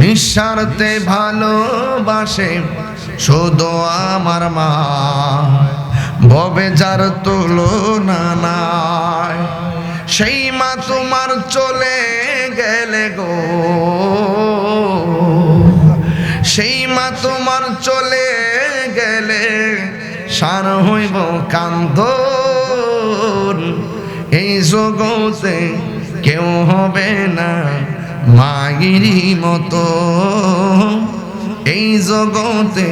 নিঃস্বার্থে ভালোবাসে শুধু আমার মা। ভবে যার তুলনা নাই, সেই মা তোমার চলে গেলে গো। সেই মা তোমার চলে গেলে সার হইব কান্দ এই জগতে কেউ হবে না। মাগিরি মতো। এই জগতে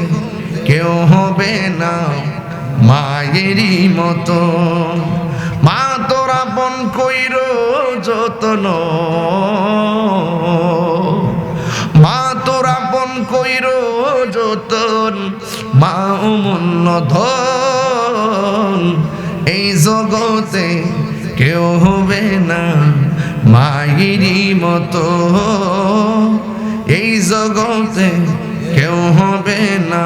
কেউ হবে না মায়েরই মতো। মা তোরা বন কইর যতন। মা তোরা বন কইর যতন মা অমূল্য ধন। এই জগতে কেউ হবে না মায়েরই মতো, এই জগতে কেউ হবে না।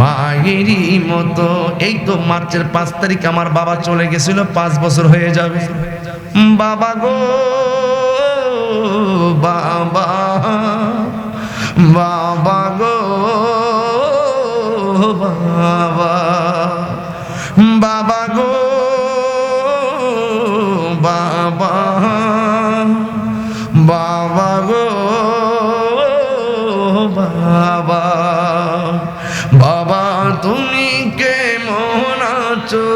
মায়েরই মতো, এই তো মার্চের পাঁচ তারিখ আমার বাবা চলে গেছিল, পাঁচ বছর হয়ে যাবে। বাবা গো, বাবা বাবা গো, বাবা বাবা গো বাবা বাবা। বাবা। বাবা, তুমি কে মন আছো?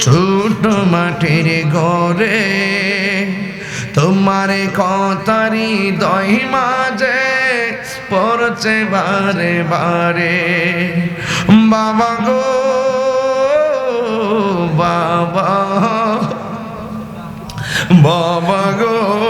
ছোট মাঠের ঘরে তোমার কথারি দই মাঝে পড়ছে বারে বারে। বাবা গো, বাবা। বাবা গো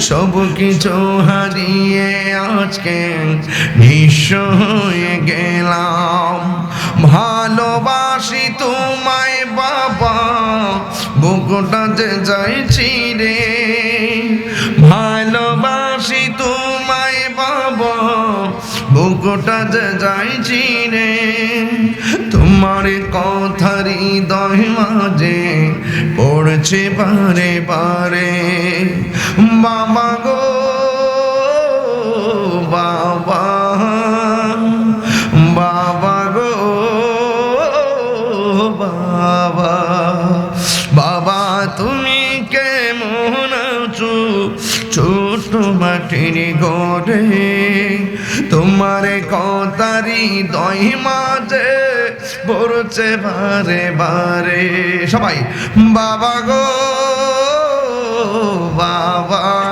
সব কিছু হারিয়ে আজকে নিঃস্ব হয়ে গেলাম। ভালোবাসি তোমায় বাবা, বুকটা যে যাইছি রে। ভালোবাসি তোমায় বাবা, বুকটা যে যাইছি রে। তোমার কথারি দয় মাঝে পড়ছে বারে বারে। বাবা গো, বাবা বাবা গো, বাবা বাবা, তুমি কেমন আছো? ছোট মাটির গড়ে তোমার কতারি দই মাঝে পড়ছে বারে বারে। সবাই, বাবা গো বাবা।